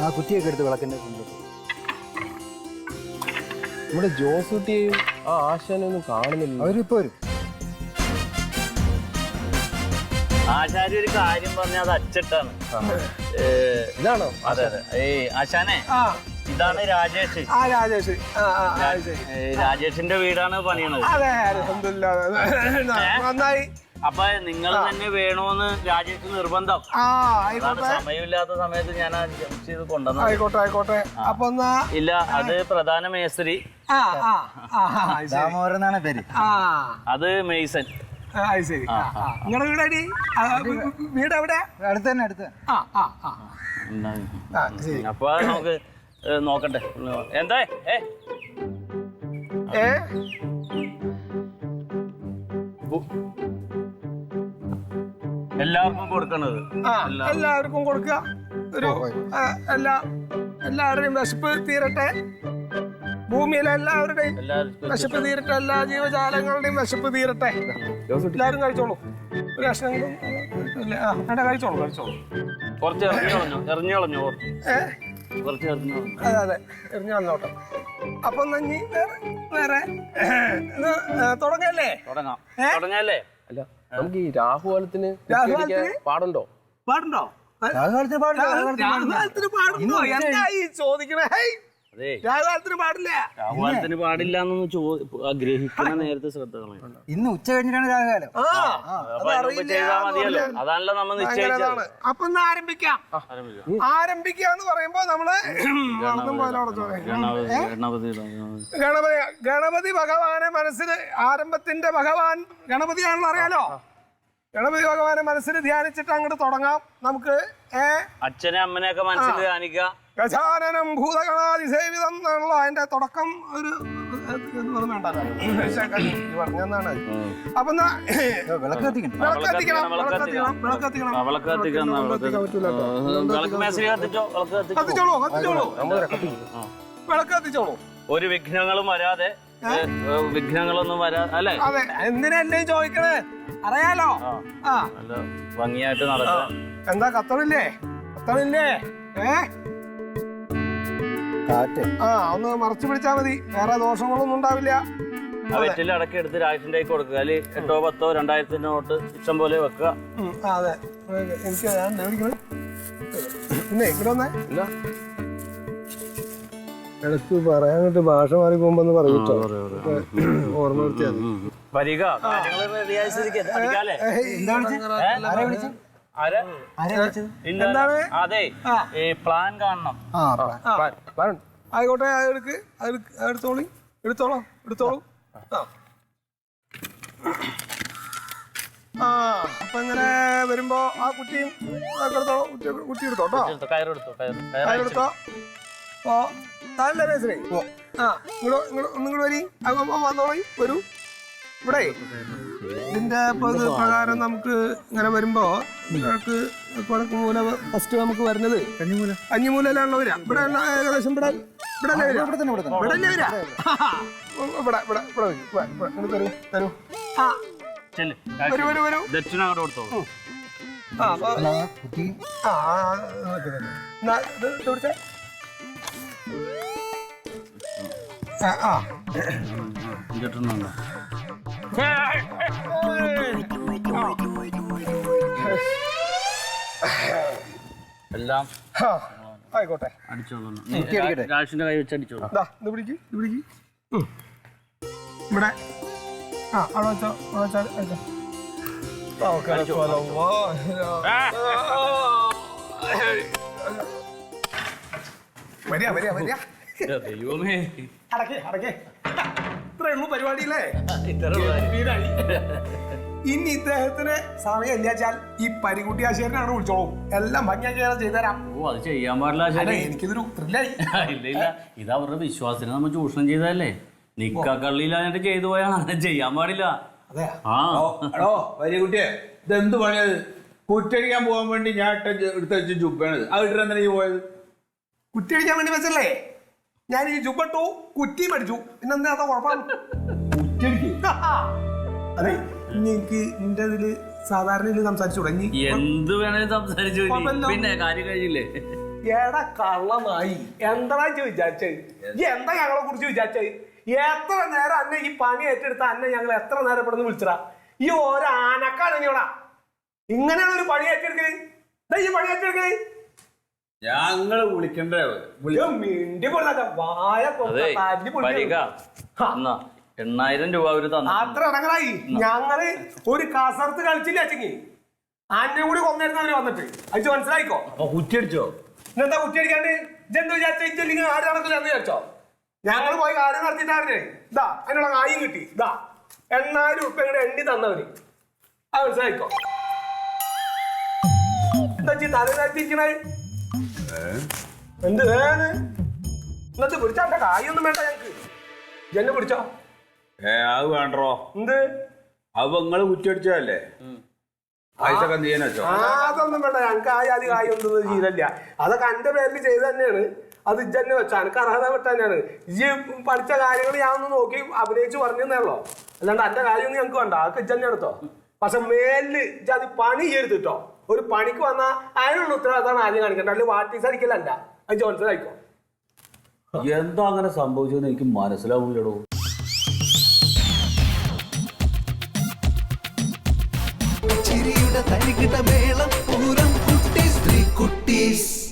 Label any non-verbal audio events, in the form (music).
ആ കുറ്റിയൊക്കെ എടുത്ത് വിളക്കിന്റെ കൊണ്ടുപോകും നമ്മുടെ ജോസൂട്ടിയെയും ആ ആശാനൊന്നും കാണുന്നില്ല. അവരിപ്പോ വരും. ആശാരി ഒരു കാര്യം പറഞ്ഞാൽ അത് അച്ചട്ടാണ്. ഇതാണോ? അതെ അതെ. ഏയ് ആശാനെ ആ. ഇതാണ് രാജേഷ്. ആ രാജേഷ്. ആ ആ ആ, ഏ, രാജേഷിന്റെ വീടാണ് പണിയണത്. അതെ അൽഹംദുലില്ലാ. നന്നായി. അപ്പൊ നിങ്ങൾ തന്നെ വേണോന്ന് രാജേഷ് നിർബന്ധം. ആ ആയിക്കോട്ടെ. സമയമില്ലാത്ത സമയത്ത് ഞാൻ ചെയ്ത് കൊണ്ടുവന്നു ആയിക്കോട്ടെ ആയിക്കോട്ടെ. അപ്പൊ എന്നാ ഇല്ല അത് പ്രധാന മേസ്ത്രി. പേര്. ആ. അത് മേസൻ ശരി. നിങ്ങളുടെ വീട് എവിടെ? അടുത്ത് തന്നെ അടുത്ത്. അപ്പൊ നമുക്ക് നോക്കട്ടെ. എന്താ ഏ? ഏ? എല്ലാവർക്കും കൊടുക്കണത്. ആ എല്ലാവർക്കും കൊടുക്കുക. ഒരു ആ, എല്ലാ എല്ലാവരുടെയും വിശപ്പ് തീരട്ടെ. ഭൂമിയിലെ എല്ലാവരുടെയും എല്ലാവർക്കും വിശപ്പ് തീരട്ടെ. എല്ലാ ജീവജാലങ്ങളുടെയും വിശപ്പ് തീരട്ടെ. എല്ലാവരും കഴിച്ചോളൂ. ഒരു കഷ്ണമെങ്കിലും ഇല്ല, ആ വേണ്ട കഴിച്ചോളൂ കഴിച്ചോളൂ. കുറച്ച് എറിഞ്ഞു കളഞ്ഞു? എറിഞ്ഞു കളഞ്ഞു? ഏ? കുറച്ച് എറിഞ്ഞു കളഞ്ഞു? അതെ അതെ. എറിഞ്ഞു വന്നോട്ടെ അപ്പൊ എന്നാ ഇനി വേറെ വേറെ ഇത്, ഏ, തുടങ്ങല്ലേ? തുടങ്ങാം. ഏ? തുടങ്ങല്ലേ? അല്ല. നമുക്ക് ഈ രാഹുകാലത്തിന്? പാടുണ്ടോ? പാടുണ്ടോ? രാഹുകാലത്തിന് പാടുണ്ടോ? രാഹുകാലത്തിന് പാടുണ്ടോ? എന്താ ഈ ചോദിക്കണേ? അതെ. പാടില്ല. പാടില്ല എന്നൊന്ന് ചോ ആഗ്രഹിക്കുന്ന നേരത്തെ ശ്രദ്ധ ഇന്ന് ഉച്ച കഴിഞ്ഞിട്ടാണ് മതിയല്ലോ. അതാണല്ലോ നമ്മൾ നിശ്ചയിച്ചത്. അപ്പൊ ഒന്ന് ആരംഭിക്കാം. ആരംഭിക്കാം. ആരംഭിക്കാന്ന് പറയുമ്പോ നമ്മൾ ഗണപതി ഗണപതി ഭഗവാനെ മനസ്സിൽ ആരംഭത്തിന്റെ ഭഗവാൻ ഗണപതിയാണെന്ന് അറിയാലോ? ഗണപതി ഭഗവാനെ മനസ്സിൽ ധ്യാനിച്ചിട്ട് അങ്ങോട്ട് തുടങ്ങാം. നമുക്ക് ഏ? അച്ഛനെ അമ്മനെയൊക്കെ മനസ്സിൽ ധ്യാനിക്കുക. ഗജാനനം ഭൂതഗണാതിസേവിതം എന്നുള്ള അതിന്റെ തുടക്കം ഒരു പറഞ്ഞാണ് അപ്പൊ വിളക്ക് കത്തിക്കണം. വിളക്ക് കത്തിക്കണം വിളക്ക് കത്തിക്കണം വിളക്ക് കത്തിക്കണം. കത്തിച്ചോളൂ കത്തിച്ചോളൂ. വിളക്ക് കത്തിച്ചോളൂ. ഒരു വിഘ്നങ്ങളും വരാതെ വിഘ്നങ്ങളൊന്നും വരാ അല്ലേ? അതെ എന്തിനല്ലേ ചോദിക്കണേ? അറിയാലോ. ആ ഭംഗിയായിട്ട് നടക്കാം. എന്താ കത്തണില്ലേ? കത്തണില്ലേ? ഏ? കാറ്റ്. ആ ഒന്ന് മറച്ചു പിടിച്ചാ മതി. വേറെ ദോഷങ്ങളൊന്നും ഉണ്ടാവില്ല. വെറ്റിൽ അടക്കി എടുത്ത് രാജ്യത്തിന്റെ കൈ കൊടുക്കുക. അല്ലെങ്കിൽ എട്ടോ പത്തോ രണ്ടായിരത്തിന്റെ നോട്ട് ഇഷ്ടം പോലെ വെക്കുക. അതെ. എനിക്ക് പിന്നെ ഇവിടെ ഇല്ല ഇടയ്ക്ക് പറയാനിട്ട് ഭാഷ മാറി പോകുമ്പോ പറയൂട്ടോ ഓർമ്മ എന്താണ്? അതെ ഈ പ്ലാൻ കാണണം. ആയിക്കോട്ടെ അതെടുക്ക് എടുത്തോളി. എടുത്തോളോ എടുത്തോളൂ. ആ. ആ അപ്പൊ ഇങ്ങനെ വരുമ്പോ ആ കുട്ടിയും എടുത്തോളൂ കുട്ടി എടുത്തോട്ടോ എടുത്തോ, കയറെടുത്തോ ഓ താഴെ മേസരേ ആ ഇങ്ങോട്ട് ഇങ്ങോട്ട് ഒന്നിങ്ങോട്ട് വരി. അങ്ങോട്ട് വന്നോളി വരൂ. ഇവിടെ ഇതിന്റെ പ്രകാരം നമുക്ക് ഇങ്ങനെ വരുമ്പോ നിങ്ങൾക്ക് മൂല ഫസ്റ്റ് നമുക്ക് വരുന്നത് കഞ്ഞിമൂല. അഞ്ഞുമൂലയിലാണല്ലോ വരിക. ഇവിടെ ഏകദേശം ഇവിടെ ഇവിടെ ഇവിടെ തന്നെ ഇവിടെ ഇവിടെ വരിക. ഇവിടെ ഇവിടെ തരൂ തരൂ. ആ. ചെല്ല്. വരൂ വരൂ വരൂ. ദക്ഷിണ അങ്ങോട്ട് കൊടുത്തോളൂ ആ ആ ഇത്. ആ, ആ. എല്ലാം ആ, ആയിക്കോട്ടെ. അടിച്ചോളൂ. കുറ്റി അടിക്കട്ടെ? രാഷിന്റെ കൈ വെച്ച് അടിച്ചോളൂ. ദാ, ഇത് പിടിക്ക് ഇത് പിടിക്ക്. ഉം. ഇവിടെ. ആ അവിടെ വെച്ചോ അവിടെ വെച്ചാൽ വെച്ചോ. ആ, ഓക്കേ, വെച്ചോളൂ. വാ, ആ. വരിക വരിക വരിക. ദൈവമേ. അടക്കേ അടക്കേ. ഇത്രേ ഉള്ളൂ പരിപാടിയില്ലേ. (laughs) ഇനി ഇദ്ദേഹത്തിന് സമയം ഇല്ലാച്ചാൽ ഈ പരികുട്ടി ആശയനാണ് വിളിച്ചോളൂ. എല്ലാം ഭംഗിയാക്കി ചെയ്തുതരാം. ഓ അത് ചെയ്യാൻ പാടില്ല എനിക്കിതൊരു ത്രില്ലായി (laughs) ഇല്ല ഇല്ല. ഇത് അവരുടെ വിശ്വാസത്തിന് നമ്മൾ ചൂഷണം ചെയ്തതല്ലേ? എന്നിട്ട് ചെയ്തു പോയാൽ അങ്ങനെ ചെയ്യാൻ പാടില്ല. അതെ. വലിയ കുട്ടിയെ ഇതെന്ത് പണിയത്? കുറ്റടിക്കാൻ പോകാൻ വേണ്ടി ഞാൻ എടുത്ത് വെച്ച ജുബാണിത് അത് ഇട്ടിട്ട് എന്തിനാ ഈ പോയത്? കുറ്റടിക്കാൻ വേണ്ടി വെച്ചല്ലേ ഞാൻ ഈ ജുബട്ടു കുറ്റി പഠിച്ചു പിന്നെ എന്താ കുഴപ്പമില്ല അതെ എനിക്ക് നിന്റെ ഇതിൽ സാധാരണ ഇതിൽ സംസാരിച്ചു തുടങ്ങി. എന്ത് വേണേലും സംസാരിച്ചു പിന്നെ കാര്യം കഴിഞ്ഞില്ലേ? എടാ കള്ളമായി എന്താ വിചാരിച്ചത് ഈ എന്താ ഞങ്ങളെ കുറിച്ച് വിചാരിച്ചത് എത്ര നേരം അന്നെ ഈ പണി ഏറ്റെടുത്ത അന്നെ ഞങ്ങൾ എത്ര നേരം ഇവിടെ നിന്ന് വിളിച്ചടാ ഈ ഓരോ ആനക്കാണ് ഇങ്ങനെയാണ് ഒരു പണി ഏറ്റെടുക്കണേ ഈ പണി ഏറ്റെടുക്കൽ? ഞങ്ങൾ വിളിക്കണ്ടേ? അതെ എന്നാ എണ്ണായിരം രൂപ അവർ തന്നു. അത്ര അടങ്ങളായി ഞങ്ങൾ ഒരു കാസർത്ത് കളിച്ചില്ല അച്ചങ്ങി ആന്റെ കൂടി കൊന്നായിരുന്നു അവർ വന്നിട്ട്. അച്ഛ മനസ്സിലായിക്കോ? അപ്പൊ കുറ്റിയടിച്ചോ? ഇന്നെന്താ കുറ്റിയടിക്കാണ്ട്? ഇതെന്ത് വിചാരിച്ച ഇല്ലെങ്കിൽ ആര് നടക്കില്ല എന്ന് വിചാരിച്ചോ? ഞങ്ങൾ പോയി കാര്യം നടത്തിയിട്ടായിരുന്നേ ഇതാ അതിനുള്ള കായും കിട്ടി. ഇതാ എണ്ണായിരം ഉറുപ്പ ഇങ്ങടെ എണ്ണി തന്നവര്. അത് മനസ്സിലായിക്കോ? എന്താ തല താഴ്ത്തിരിക്കണേ എന്ത്? വേണ് ഇന്നത്തെ പിടിച്ചാ എന്റെ കായൊന്നും വേണ്ട ഞങ്ങക്ക്. ജന്നെ പിടിച്ചോ ഏ അത് വേണ്ടോ എന്ത്? അത് നിങ്ങൾ കുറ്റടിച്ചതല്ലേ പൈസ ഒക്കെ നീ തന്നെ വെച്ചോ? ആ, അതൊന്നും വേണ്ട. ഞങ്ങൾക്ക് ആ ജാതി കായൊന്നും ചെയ്തല്ല അതൊക്കെ എന്റെ പേരിൽ ചെയ്ത് തന്നെയാണ്. അത് ഇജ്ജന്നെ വെച്ചാ. എനിക്ക് അർഹത വിട്ട തന്നെയാണ് ഈ പഠിച്ച കാര്യങ്ങൾ ഞാൻ ഒന്ന് നോക്കി അഭിനയിച്ച് പറഞ്ഞെന്നേയുള്ളൂ അല്ലാണ്ട് എന്റെ കാര്യമൊന്നും ഞങ്ങൾക്ക് വേണ്ട. അതൊക്കെ ഇജ്ജന്നെ എടുത്തോ. പക്ഷെ മേലിൽ ഇജ്ജാതി പണി ചെയ്തിട്ടോ. കേട്ടോ ഒരു പണിക്ക് വന്നാൽ അതിനുള്ള ഉത്തരവാദിത്തമാണ് ആദ്യം കാണിക്കേണ്ടത്. അല്ലെങ്കിൽ വാട്ടീസ് അടിക്കലല്ല. അത് ജോൺസൺ ആയിക്കോ. എന്താ അങ്ങനെ സംഭവിച്ചതെന്ന് എനിക്ക് മനസ്സിലാവുന്നില്ലടോ. ചിരിയുടെ തരികിട മേളം